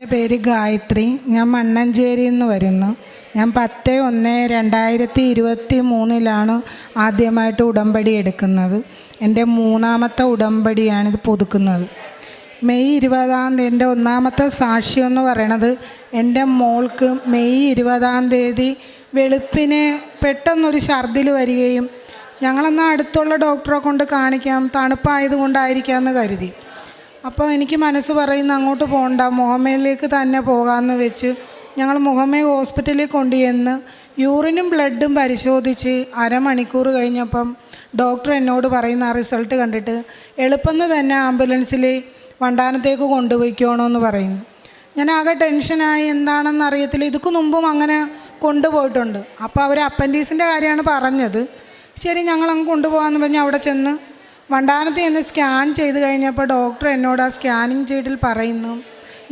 എന്റെ പേര് ഗായത്രി. ഞാൻ മണ്ണഞ്ചേരിയിൽ നിന്ന് വരുന്നു. ഞാൻ പത്ത് ഒന്ന് രണ്ടായിരത്തി ഇരുപത്തി മൂന്നിലാണ് ആദ്യമായിട്ട് ഉടമ്പടി എടുക്കുന്നത്. എന്റെ മൂന്നാമത്തെ ഉടമ്പടിയാണ് ഇത് പുതുക്കുന്നത്. മെയ് ഇരുപതാം തീയതി എന്റെ ഒന്നാമത്തെ സാക്ഷ്യം എന്ന് പറയണത് എന്റെ മോൾക്ക് മെയ് ഇരുപതാം തീയതി വെളുപ്പിന് പെട്ടെന്നൊരു ഛർദിൽ വരികയും ഞങ്ങളെന്നാൽ അടുത്തുള്ള ഡോക്ടറെ കൊണ്ട് കാണിക്കാം തണുപ്പായതുകൊണ്ടായിരിക്കാമെന്ന് കരുതി. അപ്പോൾ എനിക്ക് മനസ്സ് പറയുന്ന അങ്ങോട്ട് പോകണ്ട മുഹമ്മയിലേക്ക് തന്നെ പോകാമെന്ന് വെച്ച് ഞങ്ങൾ മുഹമ്മ ഹോസ്പിറ്റലിൽ കൊണ്ടുചെന്ന് യൂറിനും ബ്ലഡും പരിശോധിച്ച് അരമണിക്കൂർ കഴിഞ്ഞപ്പം ഡോക്ടർ എന്നോട് പറയുന്ന ആ റിസൾട്ട് കണ്ടിട്ട് എളുപ്പം തന്നെ ആംബുലൻസിൽ വണ്ടാനത്തേക്ക് കൊണ്ടുപോയിക്കോണമെന്ന് പറയുന്നു. ഞാൻ ആകെ ടെൻഷനായി എന്താണെന്ന് അറിയത്തില്ല. ഇതുക്ക് മുമ്പും അങ്ങനെ കൊണ്ടുപോയിട്ടുണ്ട്. അപ്പോൾ അവർ അപ്പൻഡീസിന്റെ കാര്യമാണ് പറഞ്ഞത്. ശരി ഞങ്ങൾ ഞങ്ങളങ്ങ് കൊണ്ടുപോകാമെന്ന് പറഞ്ഞ് അവിടെ ചെന്ന് വണ്ടാനത്ത് ചെന്ന് സ്കാൻ ചെയ്ത് കഴിഞ്ഞപ്പോൾ ഡോക്ടർ എന്നോട് ആ സ്കാനിങ് ചെയ്തിൽ പറയുന്നു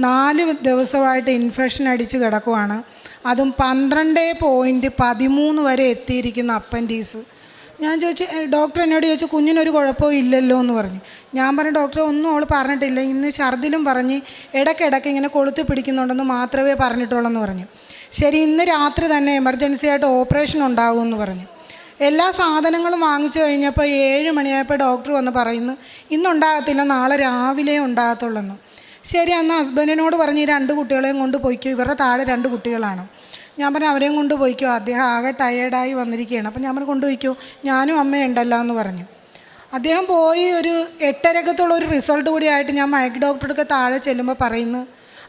നാല് ദിവസമായിട്ട് ഇൻഫെക്ഷൻ അടിച്ച് കിടക്കുവാണ്. അതും പന്ത്രണ്ട് പോയിന്റ് പതിമൂന്ന് വരെ എത്തിയിരിക്കുന്ന അപ്പൻഡീസ് ഞാൻ ചോദിച്ചു ഡോക്ടർ എന്നോട് ചോദിച്ചു കുഞ്ഞിനൊരു കുഴപ്പവും ഇല്ലല്ലോ എന്ന് പറഞ്ഞു. ഞാൻ പറഞ്ഞു ഡോക്ടർ ഒന്നും അവൾ പറഞ്ഞിട്ടില്ല. ഇന്ന് ഛർദിലും പറഞ്ഞ് ഇടയ്ക്കിടയ്ക്ക് ഇങ്ങനെ കൊളുത്തി പിടിക്കുന്നുണ്ടെന്ന് മാത്രമേ പറഞ്ഞിട്ടുള്ളൂ എന്ന് പറഞ്ഞു. ശരി ഇന്ന് രാത്രി തന്നെ എമർജൻസി ആയിട്ട് ഓപ്പറേഷൻ ഉണ്ടാകുമെന്ന് പറഞ്ഞു. എല്ലാ സാധനങ്ങളും വാങ്ങിച്ചു കഴിഞ്ഞപ്പോൾ ഏഴ് മണിയായപ്പോൾ ഡോക്ടർ വന്ന് പറയുന്നു ഇന്നുണ്ടാകത്തില്ല നാളെ രാവിലെ ഉണ്ടാകത്തുള്ളെന്ന്. ശരി അന്ന് ഹസ്ബൻഡിനോട് പറഞ്ഞ് ഈ രണ്ട് കുട്ടികളെയും കൊണ്ട് പോയിക്കോ ഇവരുടെ താഴെ രണ്ട് കുട്ടികളാണ്. ഞാൻ പറഞ്ഞു അവരെയും കൊണ്ട് പോയിക്കോ അദ്ദേഹം ആകെ ടയേർഡായി വന്നിരിക്കുകയാണ്. അപ്പം ഞാൻ പറഞ്ഞു കൊണ്ടുപോയിക്കോ ഞാനും അമ്മയുണ്ടല്ലോ എന്ന് പറഞ്ഞു. അദ്ദേഹം പോയി ഒരു എട്ടരക്കത്തുള്ള ഒരു റിസൾട്ട് കൂടി ആയിട്ട് ഞാൻ മയക്ക് ഡോക്ടർക്ക് താഴെ ചെല്ലുമ്പോൾ പറയുന്നു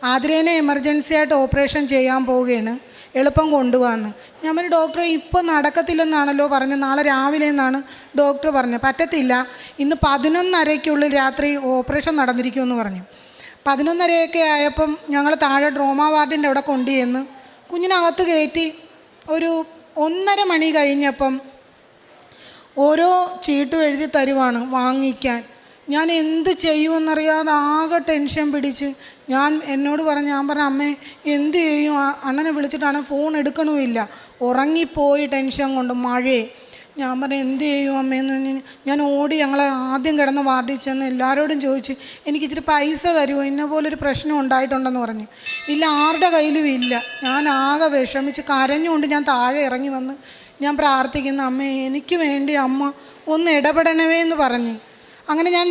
ആതിരേനെ എമർജൻസി ആയിട്ട് ഓപ്പറേഷൻ ചെയ്യാൻ പോവുകയാണ്. എളുപ്പം കൊണ്ടുപോകാമെന്ന് ഞാൻ പറഞ്ഞു ഡോക്ടറെ ഇപ്പോൾ നടക്കത്തില്ലെന്നാണല്ലോ പറഞ്ഞു നാളെ രാവിലെ എന്നാണ് ഡോക്ടർ പറഞ്ഞത്. പറ്റത്തില്ല. ഇന്ന് പതിനൊന്നരയ്ക്കുള്ളിൽ രാത്രി ഓപ്പറേഷൻ നടന്നിരിക്കുമെന്ന് പറഞ്ഞു. പതിനൊന്നരയൊക്കെ ആയപ്പം ഞങ്ങൾ താഴെ ഡ്രോമ വാർഡിന്റെ അവിടെ കൊണ്ടുചെന്ന് കുഞ്ഞിനകത്ത് കയറ്റി ഒരു ഒന്നര മണി കഴിഞ്ഞപ്പം ഓരോ ചീട്ടും എഴുതി തരുവാണ് വാങ്ങിക്കാൻ. ഞാൻ എന്ത് ചെയ്യുമെന്നറിയാതെ ആകെ ടെൻഷൻ പിടിച്ച്. ഞാൻ എന്നോട് പറഞ്ഞു ഞാൻ പറഞ്ഞു അമ്മേ എന്ത് ചെയ്യും? അണ്ണനെ വിളിച്ചിട്ടാണ് ഫോൺ എടുക്കണമില്ല. ഉറങ്ങിപ്പോയി ടെൻഷൻ കൊണ്ട് മഴയെ ഞാൻ പറഞ്ഞു എന്ത് ചെയ്യും അമ്മയെന്ന് പറഞ്ഞു ഞാൻ ഓടി ഞങ്ങളെ ആദ്യം കിടന്ന് വാർഡിൽ ചെന്ന് എല്ലാവരോടും ചോദിച്ച് എനിക്ക് ഇച്ചിരി പൈസ തരുമോ? ഇന്ന പോലൊരു പ്രശ്നം ഉണ്ടായിട്ടുണ്ടെന്ന് പറഞ്ഞു. ഇല്ല ആരുടെ കയ്യിലും ഇല്ല. ഞാൻ ആകെ വിഷമിച്ച് കരഞ്ഞുകൊണ്ട് ഞാൻ താഴെ ഇറങ്ങി വന്ന് ഞാൻ പ്രാർത്ഥിക്കുന്ന അമ്മ എനിക്ക് വേണ്ടി അമ്മ ഒന്ന് ഇടപെടണമേ എന്ന് പറഞ്ഞു. അങ്ങനെ ഞാൻ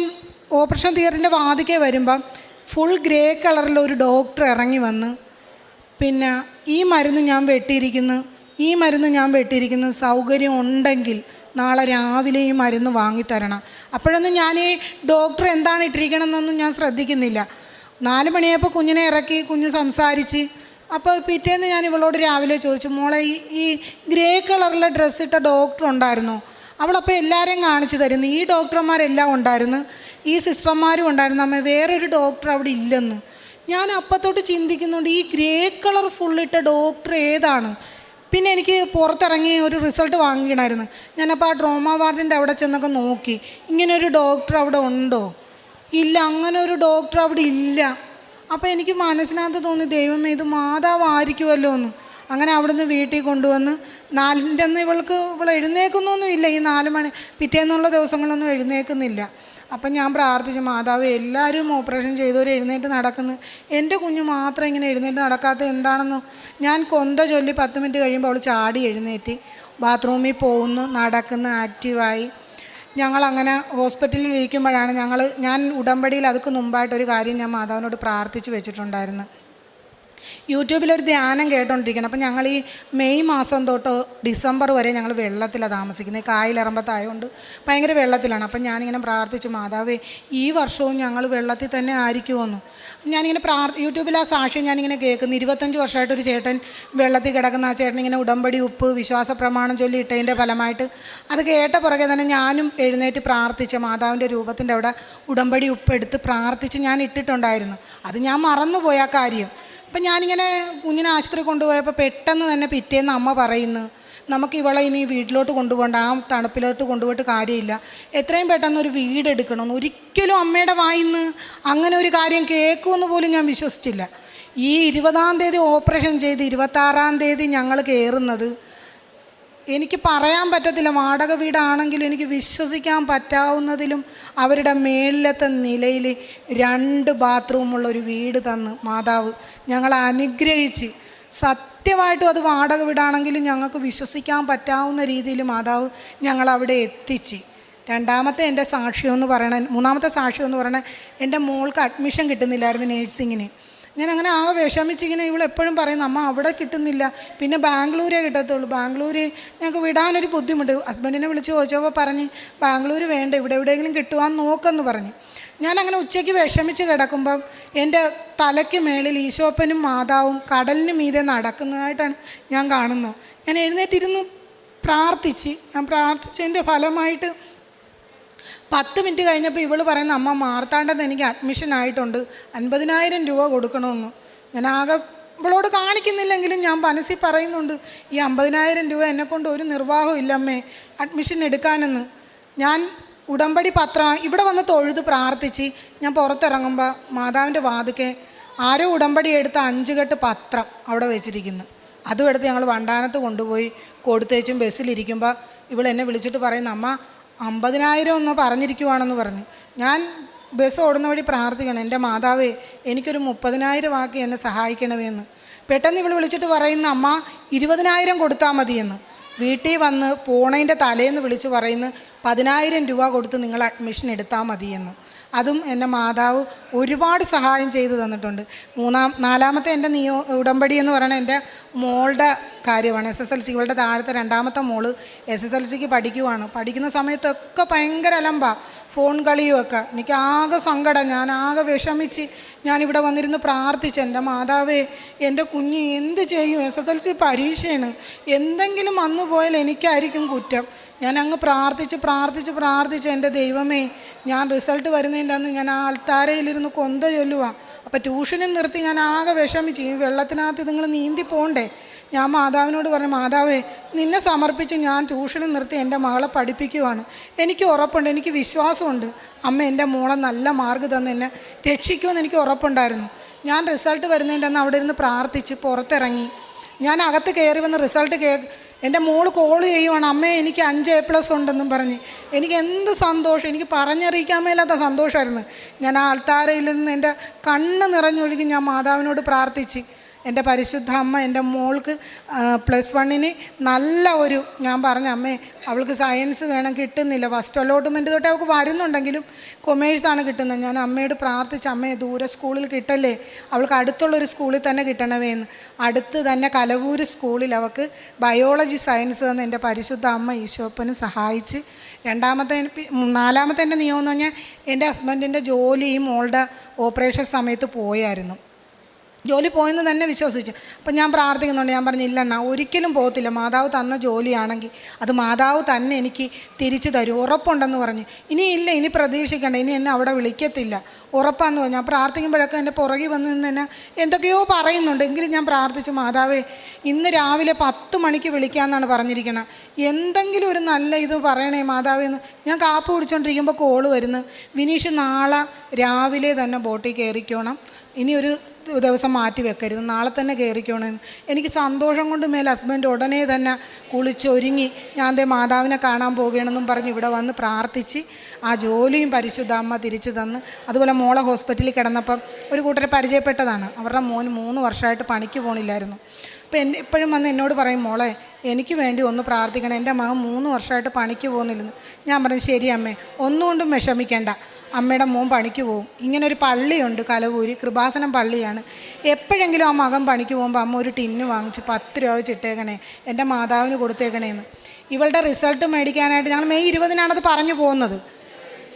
ഓപ്പറേഷൻ തിയേറ്ററിന്റെ വാതിക്കെ വരുമ്പം ഫുൾ ഗ്രേ കളറിൽ ഒരു ഡോക്ടർ ഇറങ്ങി വന്ന് പിന്നെ ഈ മരുന്ന് ഞാൻ വെട്ടിയിരിക്കുന്നു ഈ മരുന്ന് ഞാൻ വെട്ടിയിരിക്കുന്നു സൗകര്യം ഉണ്ടെങ്കിൽ നാളെ രാവിലെ ഈ മരുന്ന് വാങ്ങിത്തരണം അപ്പോഴൊന്നും ഞാൻ ഈ ഡോക്ടർ എന്താണ് ഇട്ടിരിക്കണമെന്നൊന്നും ഞാൻ ശ്രദ്ധിക്കുന്നില്ല. നാല് മണിയായപ്പോൾ കുഞ്ഞിനെ ഇറക്കി കുഞ്ഞ് സംസാരിച്ച്. അപ്പോൾ പിറ്റേന്ന് ഞാൻ ഇവളോട് രാവിലെ ചോദിച്ചു മോളെ ഈ ഗ്രേ കളറിലെ ഡ്രസ്സ് ഇട്ട ഡോക്ടർ ഉണ്ടായിരുന്നോ? അവളപ്പോൾ എല്ലാവരെയും കാണിച്ചു തരുന്നു. ഈ ഡോക്ടർമാരെല്ലാം ഉണ്ടായിരുന്നു. ഈ സിസ്റ്റർമാരും ഉണ്ടായിരുന്നു. അമ്മ വേറൊരു ഡോക്ടർ അവിടെ ഇല്ലെന്ന്. ഞാൻ അപ്പത്തോട്ട് ചിന്തിക്കുന്നുണ്ട് ഈ ഗ്രേ കളർ ഫുള്ളിട്ട ഡോക്ടർ ഏതാണ്? പിന്നെ എനിക്ക് പുറത്തിറങ്ങി ഒരു റിസൾട്ട് വാങ്ങിക്കണമായിരുന്നു. ഞാനപ്പോൾ ആ ഡ്രോമ വാർഡിന്റെ അവിടെ ചെന്നൊക്കെ നോക്കി. ഇങ്ങനെ ഒരു ഡോക്ടർ അവിടെ ഉണ്ടോ? ഇല്ല അങ്ങനെ ഒരു ഡോക്ടർ അവിടെ ഇല്ല. അപ്പോൾ എനിക്ക് മനസ്സിനകത്ത് തോന്നി ദൈവമേ ഇത് മാതാവായിരിക്കുമല്ലോ എന്ന് അങ്ങനെ അവിടുന്ന് വീട്ടിൽ കൊണ്ടുവന്ന് നാലിന്റെ അന്ന് ഇവൾക്ക് ഇവൾ എഴുന്നേക്കുന്നൊന്നും ഇല്ല. ഈ നാല് മണി പിറ്റേന്നുള്ള ദിവസങ്ങളൊന്നും എഴുന്നേക്കുന്നില്ല അപ്പം ഞാൻ പ്രാർത്ഥിച്ചു മാതാവ് എല്ലാവരും ഓപ്പറേഷൻ ചെയ്തവർ എഴുന്നേറ്റ് നടക്കുന്നു. എന്റെ കുഞ്ഞ് മാത്രം ഇങ്ങനെ എഴുന്നേറ്റ് നടക്കാത്ത എന്താണെന്നോ? ഞാൻ കൊന്ത ചൊല്ലി പത്ത് മിനിറ്റ് കഴിയുമ്പോൾ അവൾ ചാടി എഴുന്നേറ്റ് ബാത്റൂമിൽ പോകുന്നു. നടക്കുന്നു ആക്റ്റീവായി. ഞങ്ങളങ്ങനെ ഹോസ്പിറ്റലിൽ ഇരിക്കുമ്പോഴാണ് ഞങ്ങൾ ഞാൻ ഉടമ്പടിയിൽ അതൊക്കെ മുമ്പായിട്ടൊരു കാര്യം ഞാൻ മാതാവിനോട് പ്രാർത്ഥിച്ച് വെച്ചിട്ടുണ്ടായിരുന്നു. യൂട്യൂബിലൊരു ധ്യാനം കേട്ടോണ്ടിരിക്കണം. അപ്പം ഞങ്ങൾ ഈ മെയ് മാസം തൊട്ട് ഡിസംബർ വരെ ഞങ്ങൾ വെള്ളത്തിലാണ് താമസിക്കുന്നത്. കായലിറമ്പത്തായതുകൊണ്ട് ഭയങ്കര വെള്ളത്തിലാണ്. അപ്പം ഞാനിങ്ങനെ പ്രാർത്ഥിച്ചു മാതാവേ ഈ വർഷവും ഞങ്ങൾ വെള്ളത്തിൽ തന്നെ ആയിരിക്കുമെന്ന് ഞാനിങ്ങനെ പ്രാർ യൂട്യൂബിൽ ആ സാക്ഷ്യം ഞാനിങ്ങനെ കേൾക്കുന്നു. ഇരുപത്തഞ്ച് വർഷമായിട്ടൊരു ചേട്ടൻ വെള്ളത്തിൽ കിടക്കുന്ന ആ ചേട്ടൻ ഇങ്ങനെ ഉടമ്പടി ഉപ്പ് വിശ്വാസ പ്രമാണം ചൊല്ലി ഇട്ടതിന്റെ ഫലമായിട്ട് അത് കേട്ട പുറകെ തന്നെ ഞാനും എഴുന്നേറ്റ് പ്രാർത്ഥിച്ച മാതാവിന്റെ രൂപത്തിന്റെ അവിടെ ഉടമ്പടി ഉപ്പ് എടുത്ത് പ്രാർത്ഥിച്ച് ഞാൻ ഇട്ടിട്ടുണ്ടായിരുന്നു. അത് ഞാൻ മറന്നുപോയ കാര്യം. അപ്പം ഞാനിങ്ങനെ കുഞ്ഞിനെ ആശുപത്രി കൊണ്ടുപോയപ്പോൾ പെട്ടെന്ന് തന്നെ പിറ്റേന്ന് അമ്മ പറയുന്നു നമുക്ക് ഇവളെ ഇനി വീട്ടിലോട്ട് കൊണ്ടുപോകണ്ട ആ തണുപ്പിലോട്ട് കൊണ്ടുപോയിട്ട് കാര്യമില്ല. എത്രയും പെട്ടെന്ന് ഒരു വീട് എടുക്കണം ഒരിക്കലും അമ്മയുടെ വായിന്ന് അങ്ങനെ ഒരു കാര്യം കേൾക്കുമെന്ന് പോലും ഞാൻ വിശ്വസിച്ചില്ല. ഈ ഇരുപതാം തീയതി ഓപ്പറേഷൻ ചെയ്ത് ഇരുപത്താറാം തീയതി ഞങ്ങൾ കയറുന്നത് എനിക്ക് പറയാൻ പറ്റത്തില്ല. വാടക വീടാണെങ്കിലും എനിക്ക് വിശ്വസിക്കാൻ പറ്റാവുന്നതിലും അവരുടെ മേളിലത്തെ നിലയിൽ രണ്ട് ബാത്റൂമുള്ള ഒരു വീട് തന്ന് മാതാവ് ഞങ്ങളെ അനുഗ്രഹിച്ച്. സത്യമായിട്ടും അത് വാടക വീടാണെങ്കിലും ഞങ്ങൾക്ക് വിശ്വസിക്കാൻ പറ്റാവുന്ന രീതിയിൽ മാതാവ് ഞങ്ങളവിടെ എത്തിച്ച്. രണ്ടാമത്തെ എന്റെ സാക്ഷ്യം എന്ന് പറയണ മൂന്നാമത്തെ സാക്ഷ്യം എന്ന് പറയണത് എന്റെ മോൾക്ക് അഡ്മിഷൻ കിട്ടുന്നില്ലായിരുന്നു നേഴ്സിങ്ങിന്. ഞാൻ അങ്ങനെ ആകെ വിഷമിച്ചിങ്ങനെ ഇവളെപ്പോഴും പറയുന്നു അമ്മ അവിടെ കിട്ടുന്നില്ല. പിന്നെ ബാംഗ്ലൂരേ കിട്ടത്തുള്ളൂ. ബാംഗ്ലൂര് ഞങ്ങൾക്ക് വിടാനൊരു ബുദ്ധിമുട്ട്. ഹസ്ബൻഡിനെ വിളിച്ച് ചോദിച്ചപ്പോൾ പറഞ്ഞ് ബാംഗ്ലൂർ വേണ്ട ഇവിടെ എവിടെയെങ്കിലും കിട്ടുവാൻ നോക്കെന്ന് പറഞ്ഞു. ഞാനങ്ങനെ ഉച്ചയ്ക്ക് വിഷമിച്ച് കിടക്കുമ്പം എന്റെ തലയ്ക്ക് മേളിൽ ഈശോപ്പനും മാതാവും കടലിന് മീതെ നടക്കുന്നതായിട്ടാണ് ഞാൻ കാണുന്നത്. ഞാൻ എഴുന്നേറ്റിരുന്നു പ്രാർത്ഥിച്ച് ഞാൻ പ്രാർത്ഥിച്ചതിന്റെ ഫലമായിട്ട് പത്ത് മിനിറ്റ് കഴിഞ്ഞപ്പോൾ ഇവൾ പറയുന്ന അമ്മ മാർത്താണ്ടെന്ന് എനിക്ക് അഡ്മിഷൻ ആയിട്ടുണ്ട്. അൻപതിനായിരം രൂപ കൊടുക്കണമെന്ന്. ഞാൻ ആകെ ഇവളോട് കാണിക്കുന്നില്ലെങ്കിലും ഞാൻ മനസ്സിൽ പറയുന്നുണ്ട് ഈ അമ്പതിനായിരം രൂപ എന്നെക്കൊണ്ട് ഒരു നിർവാഹവും ഇല്ലമ്മേ അഡ്മിഷൻ എടുക്കാനെന്ന്. ഞാൻ ഉടമ്പടി പത്രം ഇവിടെ വന്ന് തൊഴുത് പ്രാർത്ഥിച്ച് ഞാൻ പുറത്തിറങ്ങുമ്പോൾ മാതാവിന്റെ വാതുക്കെ ആരോ ഉടമ്പടി എടുത്ത അഞ്ച് കെട്ട് പത്രം അവിടെ വെച്ചിരിക്കുന്നു. അതും എടുത്ത് ഞങ്ങൾ വണ്ടാനത്ത് കൊണ്ടുപോയി കൊടുത്തേച്ചും ബസ്സിലിരിക്കുമ്പോൾ ഇവൾ എന്നെ വിളിച്ചിട്ട് പറയുന്ന അമ്മ അമ്പതിനായിരം ഒന്ന് പറഞ്ഞിരിക്കുവാണെന്ന് പറഞ്ഞു. ഞാൻ ബസ് ഓടുന്ന വഴി പ്രാർത്ഥിക്കണം. എന്റെ മാതാവേ എനിക്കൊരു മുപ്പതിനായിരം ആക്കി എന്നെ സഹായിക്കണമേ എന്ന് പെട്ടെന്ന് ഇവൾ വിളിച്ചിട്ട് പറയുന്ന അമ്മ ഇരുപതിനായിരം കൊടുത്താൽ മതിയെന്ന്. വീട്ടിൽ വന്ന് പോണതിന്റെ തലേന്ന് വിളിച്ച് പറയുന്നു പതിനായിരം രൂപ കൊടുത്ത് നിങ്ങൾ അഡ്മിഷൻ എടുത്താൽ മതിയെന്ന്. അതും എന്റെ മാതാവ് ഒരുപാട് സഹായം ചെയ്തു തന്നിട്ടുണ്ട്. മൂന്നാം നാലാമത്തെ എന്റെ നിയോ ഉടമ്പടി എന്ന് പറയുന്നത് എന്റെ മോളുടെ കാര്യമാണ്. എസ് എസ് എൽ സി ഇവളുടെ താഴത്തെ രണ്ടാമത്തെ മോൾ എസ് എസ് എൽ സിക്ക് പഠിക്കുവാണ്. പഠിക്കുന്ന സമയത്തൊക്കെ ഭയങ്കര അലമ്പാ. ഫോൺ കളിയുമൊക്കെ. എനിക്ക് ആകെ സങ്കടം. ഞാൻ ആകെ വിഷമിച്ച് ഞാനിവിടെ വന്നിരുന്ന് പ്രാർത്ഥിച്ച്. എന്റെ മാതാവേ എന്റെ കുഞ്ഞ് എന്ത് ചെയ്യും? എസ് എസ് എൽ സി പരീക്ഷയാണ്. എന്തെങ്കിലും വന്നു പോയാൽ എനിക്കായിരിക്കും കുറ്റം. ഞാൻ അങ്ങ് പ്രാർത്ഥിച്ച് പ്രാർത്ഥിച്ച് പ്രാർത്ഥിച്ച് എന്റെ ദൈവമേ ഞാൻ റിസൾട്ട് വരുന്നതിന്റെ അന്ന് ഞാൻ ആ ആൾത്താരയിലിരുന്ന് കൊന്ത ചൊല്ലുവാ. അപ്പോൾ ട്യൂഷനും നിർത്തി ഞാൻ ആകെ വിഷമിച്ച്. ഈ വെള്ളത്തിനകത്ത് നിങ്ങൾ നീന്തി പോകണ്ടേ ഞാൻ മാതാവിനോട് പറഞ്ഞു മാതാവേ നിന്നെ സമർപ്പിച്ച് ഞാൻ ട്യൂഷനും നിർത്തി എന്റെ മകളെ പഠിപ്പിക്കുവാണ്. എനിക്ക് ഉറപ്പുണ്ട് എനിക്ക് വിശ്വാസമുണ്ട്. അമ്മ എന്റെ മോളെ നല്ല മാർഗം തന്ന് എന്നെ രക്ഷിക്കുമെന്ന് എനിക്ക് ഉറപ്പുണ്ടായിരുന്നു. ഞാൻ റിസൾട്ട് വരുന്നതിന്റെ അന്ന് അവിടെ ഇരുന്ന് പ്രാർത്ഥിച്ച് പുറത്തിറങ്ങി. ഞാൻ അകത്ത് കയറി വന്ന് റിസൾട്ട് കേ എന്റെ മോൾ കോൾ ചെയ്യുവാണ് അമ്മേ എനിക്ക് അഞ്ച് എ പ്ലസ് ഉണ്ടെന്നും പറഞ്ഞ്. എനിക്ക് എന്ത് സന്തോഷം? എനിക്ക് പറഞ്ഞറിയിക്കാൻ മേലാത്ത സന്തോഷമായിരുന്നു ഞാൻ ആൾത്താരയിൽ നിന്ന് എന്റെ കണ്ണ് നിറഞ്ഞൊഴുകി ഞാൻ മാതാവിനോട് പ്രാർത്ഥിച്ച്. എന്റെ പരിശുദ്ധ അമ്മ എന്റെ മോൾക്ക് പ്ലസ് വണ്ണിന് നല്ല ഒരു ഞാൻ പറഞ്ഞ അമ്മേ അവൾക്ക് സയൻസ് വേണം കിട്ടുന്നില്ല. ഫസ്റ്റ് അലോട്ട്മെന്റ് തൊട്ട് അവൾക്ക് വരുന്നുണ്ടെങ്കിലും കൊമേഴ്സാണ് കിട്ടുന്നത്. ഞാൻ അമ്മയോട് പ്രാർത്ഥിച്ച അമ്മയെ ദൂരെ സ്കൂളിൽ കിട്ടല്ലേ? അവൾക്ക് അടുത്തുള്ളൊരു സ്കൂളിൽ തന്നെ കിട്ടണമേ എന്ന് അടുത്ത് തന്നെ കലവൂർ സ്കൂളിൽ അവൾക്ക് ബയോളജി സയൻസ് തന്ന എന്റെ പരിശുദ്ധ അമ്മ ഈശോപ്പനും സഹായിച്ച്. രണ്ടാമത്തെ നാലാമത്തെ എന്റെ നിയമം എന്ന് പറഞ്ഞാൽ എന്റെ ഹസ്ബൻഡിന്റെ ജോലിയും മോളുടെ ഓപ്പറേഷൻ സമയത്ത് പോയായിരുന്നു. ജോലി പോയെന്ന് തന്നെ വിശ്വസിച്ചു. അപ്പം ഞാൻ പ്രാർത്ഥിക്കുന്നുണ്ട്. ഞാൻ പറഞ്ഞു ഇല്ലെണ്ണ ഒരിക്കലും പോകത്തില്ല. മാതാവ് തന്ന ജോലിയാണെങ്കിൽ അത് മാതാവ് തന്നെ എനിക്ക് തിരിച്ചു തരും. ഉറപ്പുണ്ടെന്ന് പറഞ്ഞു. ഇനി ഇല്ല ഇനി പ്രതീക്ഷിക്കണ്ട. ഇനി എന്നെ അവിടെ വിളിക്കത്തില്ല. ഉറപ്പാന്ന് പറഞ്ഞു. ഞാൻ പ്രാർത്ഥിക്കുമ്പോഴൊക്കെ എന്റെ പുറകിൽ വന്ന് നിന്ന് തന്നെ എന്തൊക്കെയോ പറയുന്നുണ്ട്. എങ്കിലും ഞാൻ പ്രാർത്ഥിച്ചു മാതാവേ ഇന്ന് രാവിലെ പത്ത് മണിക്ക് വിളിക്കാമെന്നാണ് പറഞ്ഞിരിക്കുന്നത് എന്തെങ്കിലും ഒരു നല്ല ഇത് പറയണേ മാതാവേ എന്ന്. ഞാൻ കാപ്പ് കുടിച്ചുകൊണ്ടിരിക്കുമ്പോൾ കോൾ വരുന്നു. വിനീഷ് നാളെ രാവിലെ തന്നെ ബോട്ടിൽ കയറിക്കോണം. ഇനി ഒരു ദിവസം മാറ്റി വെക്കരുത്. നാളെ തന്നെ കയറിക്കോണമെന്ന് എനിക്ക് സന്തോഷം കൊണ്ട് മേൽ ഹസ്ബൻഡ് ഉടനെ തന്നെ കുളിച്ചൊരുങ്ങി. ഞാൻ ദേ മാതാവിനെ കാണാൻ പോകുകയാണെന്നും പറഞ്ഞ് ഇവിടെ വന്ന് പ്രാർത്ഥിച്ച് ആ ജോലിയും പരിശുദ്ധ അമ്മ തിരിച്ചു തന്ന്. അതുപോലെ മോളെ ഹോസ്പിറ്റലിൽ കിടന്നപ്പം ഒരു കൂട്ടരെ പരിചയപ്പെട്ടതാണ്. അവരുടെ മോൻ മൂന്ന് വർഷമായിട്ട് പണിക്ക് പോണില്ലായിരുന്നു. അപ്പോൾ എന്നെ എപ്പോഴും വന്ന് എന്നോട് പറയും മോളെ എനിക്ക് വേണ്ടി ഒന്ന് പ്രാർത്ഥിക്കണം. എന്റെ മകൻ മൂന്ന് വർഷമായിട്ട് പണിക്ക് പോകുന്നില്ലെന്ന്. ഞാൻ പറഞ്ഞു ശരി അമ്മേ ഒന്നുകൊണ്ടും വിഷമിക്കേണ്ട. അമ്മയുടെ മോൻ പണിക്ക് പോകും ഇങ്ങനൊരു പള്ളിയുണ്ട് കലവൂരി കൃപാസനം പള്ളിയാണ്. എപ്പോഴെങ്കിലും ആ മകൻ പണിക്ക് പോകുമ്പോൾ അമ്മ ഒരു ടിന്ന് വാങ്ങിച്ച് പത്ത് രൂപ വെച്ചിട്ടേക്കണേ എന്റെ മാതാവിന് കൊടുത്തേക്കണേന്ന്. ഇവളുടെ റിസൾട്ട് മേടിക്കാനായിട്ട് ഞങ്ങൾ മെയ് ഇരുപതിനാണത് പറഞ്ഞു പോകുന്നത്.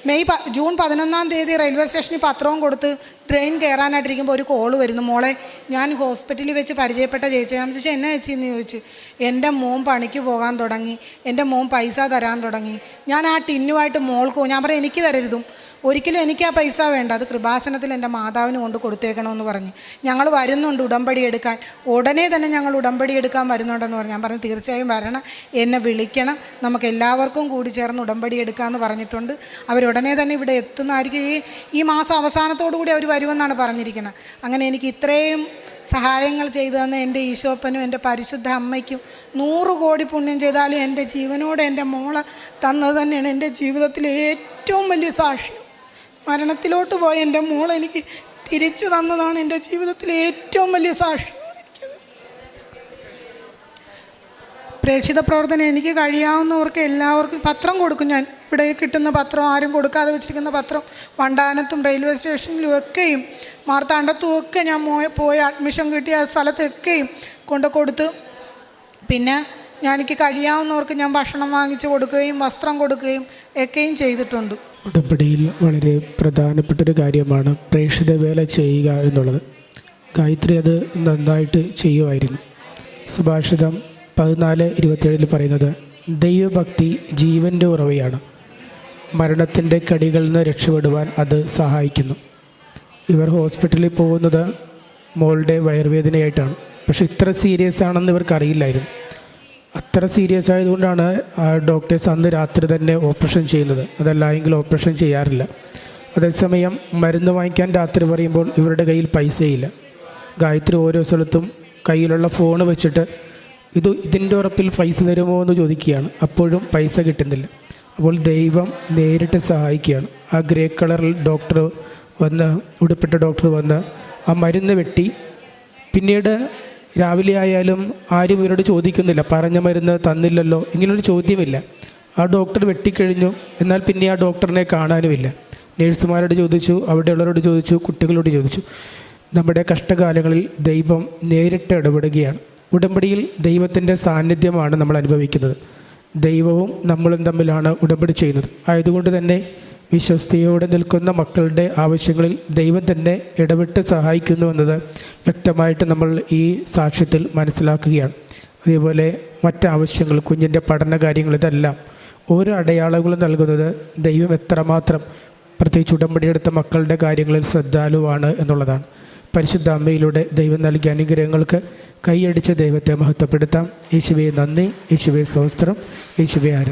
മെയ് പ ജൂൺ പതിനൊന്നാം തീയതി റെയിൽവേ സ്റ്റേഷനിൽ പത്രവും കൊടുത്ത് ട്രെയിൻ കയറാനായിട്ടിരിക്കുമ്പോൾ ഒരു കോൾ വരുന്നു. മോളെ ഞാൻ ഹോസ്പിറ്റലിൽ വെച്ച് പരിചയപ്പെട്ട ചേച്ചി ഞാൻ ചോദിച്ചാൽ എന്നാ ചേച്ചി എന്ന് ചോദിച്ചു എന്റെ മോൻ പണിക്ക് പോകാൻ തുടങ്ങി. എന്റെ മോൻ പൈസ തരാൻ തുടങ്ങി. ഞാൻ ആ ടിന്നുമായിട്ട് മോൾക്ക്. ഞാൻ പറയാം എനിക്ക് തരരുതും. ഒരിക്കലും എനിക്ക് ആ പൈസ വേണ്ട. അത് കൃപാസനത്തിൽ എന്റെ മാതാവിന് കൊണ്ട് കൊടുത്തേക്കണമെന്ന് പറഞ്ഞു. ഞങ്ങൾ വരുന്നുണ്ട് ഉടമ്പടി എടുക്കാൻ. ഉടനെ തന്നെ ഞങ്ങൾ ഉടമ്പടി എടുക്കാൻ വരുന്നുണ്ടെന്ന് പറഞ്ഞു. ഞാൻ പറഞ്ഞു തീർച്ചയായും വരണം. എന്നെ വിളിക്കണം. നമുക്ക് എല്ലാവർക്കും കൂടി ചേർന്ന് ഉടമ്പടി എടുക്കാമെന്ന് പറഞ്ഞിട്ടുണ്ട്. അവരുടനെ തന്നെ ഇവിടെ എത്തുന്നതായിരിക്കും. ഈ ഈ മാസം അവസാനത്തോടു കൂടി അവർ വരുമെന്നാണ് പറഞ്ഞിരിക്കുന്നത്. അങ്ങനെ എനിക്ക് ഇത്രയും സഹായങ്ങൾ ചെയ്തു തന്ന എന്റെ ഈശോപ്പനും എന്റെ പരിശുദ്ധ അമ്മയ്ക്കും നൂറ് കോടി പുണ്യം ചെയ്താലും എന്റെ ജീവനോട് എന്റെ മോളെ തന്നത് തന്നെയാണ് എന്റെ ജീവിതത്തിലെ ഏറ്റവും വലിയ സാക്ഷ്യം. മരണത്തിലോട്ട് പോയ എന്റെ മോൾ എനിക്ക് തിരിച്ചു തന്നതാണ് എന്റെ ജീവിതത്തിലെ ഏറ്റവും വലിയ എനിക്കത് പ്രേക്ഷിത പ്രവർത്തനം എനിക്ക് കഴിയാവുന്നവർക്ക് എല്ലാവർക്കും പത്രം കൊടുക്കും ഞാൻ. ഇവിടെ കിട്ടുന്ന പത്രം ആരും കൊടുക്കാതെ വെച്ചിരിക്കുന്ന പത്രം വണ്ടാനത്തും റെയിൽവേ സ്റ്റേഷനിലും ഒക്കെയും മാർത്താണ്ഡത്തും ഒക്കെ ഞാൻ പോയ പോയി അഡ്മിഷൻ കിട്ടിയ സ്ഥലത്തൊക്കെയും കൊണ്ട് കൊടുത്ത്. പിന്നെ ഞാൻ എനിക്ക് കഴിയാവുന്നവർക്ക് ഞാൻ ഭക്ഷണം വാങ്ങിച്ച് കൊടുക്കുകയും വസ്ത്രം കൊടുക്കുകയും ഒക്കെയും ചെയ്തിട്ടുണ്ട്. ഉടമ്പടിയിൽ വളരെ പ്രധാനപ്പെട്ട ഒരു കാര്യമാണ് പ്രേക്ഷിത വേല ചെയ്യുക എന്നുള്ളത്. ഗായത്രി അത് നന്നായിട്ട് ചെയ്യുമായിരുന്നു സുഭാഷിതം പതിനാല് ഇരുപത്തിയേഴിൽ പറയുന്നത് ദൈവഭക്തി ജീവന്റെ ഉറവയാണ്. മരണത്തിന്റെ കടികളിൽ നിന്ന് രക്ഷപ്പെടുവാൻ അത് സഹായിക്കുന്നു. ഇവർ ഹോസ്പിറ്റലിൽ പോകുന്നത് മോളുടെ വയറുവേദനയായിട്ടാണ് പക്ഷെ ഇത്ര സീരിയസ് ആണെന്ന് ഇവർക്ക് അറിയില്ലായിരുന്നു അത്ര സീരിയസ് ആയതുകൊണ്ടാണ് ഡോക്ടേഴ്സ് അന്ന് രാത്രി തന്നെ ഓപ്പറേഷൻ ചെയ്യുന്നത്. അതല്ല എങ്കിൽ ഓപ്പറേഷൻ ചെയ്യാറില്ല. അതേസമയം മരുന്ന് വാങ്ങിക്കാൻ രാത്രി പറയുമ്പോൾ ഇവരുടെ കയ്യിൽ പൈസയില്ല. ഗായത്രി ഓരോ സ്ഥലത്തും കയ്യിലുള്ള ഫോൺ വെച്ചിട്ട് ഇത് ഇതിന്റെ ഉറപ്പിൽ പൈസ തരുമോ എന്ന് ചോദിക്കുകയാണ്. അപ്പോഴും പൈസ കിട്ടുന്നില്ല. അപ്പോൾ ദൈവം നേരിട്ട് സഹായിക്കുകയാണ്. ആ ഗ്രേ കളറിൽ ഡോക്ടർ വന്ന് ഉടുപ്പിട്ട ഡോക്ടർ വന്ന് ആ മരുന്ന് വെട്ടി. പിന്നീട് രാവിലെ ആയാലും ആരും ഇവരോട് ചോദിക്കുന്നില്ല. പറഞ്ഞ മരുന്ന് തന്നില്ലല്ലോ. ഇങ്ങനൊരു ചോദ്യമില്ല. ആ ഡോക്ടർ വെട്ടിക്കഴിഞ്ഞു. എന്നാൽ പിന്നെ ആ ഡോക്ടറിനെ കാണാനുമില്ല. നേഴ്സുമാരോട് ചോദിച്ചു അവിടെയുള്ളവരോട് ചോദിച്ചു കുട്ടികളോട് ചോദിച്ചു. നമ്മുടെ കഷ്ടകാലങ്ങളിൽ ദൈവം നേരിട്ട് ഇടപെടുകയാണ്. ഉടമ്പടിയിൽ ദൈവത്തിന്റെ സാന്നിധ്യമാണ് നമ്മൾ അനുഭവിക്കുന്നത്. ദൈവവും നമ്മളും തമ്മിലാണ് ഉടമ്പടി ചെയ്യുന്നത്. ആയതുകൊണ്ട് തന്നെ വിശ്വസ്തയോടെ നിൽക്കുന്ന മക്കളുടെ ആവശ്യങ്ങളിൽ ദൈവം തന്നെ ഇടപെട്ട് സഹായിക്കുന്നു എന്നത് വ്യക്തമായിട്ട് നമ്മൾ ഈ സാക്ഷ്യത്തിൽ മനസ്സിലാക്കുകയാണ്. അതേപോലെ മറ്റാവശ്യങ്ങൾ കുഞ്ഞിന്റെ പഠന കാര്യങ്ങൾ ഇതെല്ലാം ഓരോ അടയാളങ്ങളും നൽകുന്നത് ദൈവം എത്രമാത്രം പ്രത്യേകിച്ച് ഉടമ്പടിയെടുത്ത മക്കളുടെ കാര്യങ്ങളിൽ ശ്രദ്ധാലുവാണ് എന്നുള്ളതാണ്. പരിശുദ്ധ അമ്മയിലൂടെ ദൈവം നൽകിയ അനുഗ്രഹങ്ങൾക്ക് കൈയടിച്ച ദൈവത്തെ മഹത്വപ്പെടുത്താം. യേശുവെ നന്ദി യേശുവെ സ്തോത്രം യേശുവെ ആരാ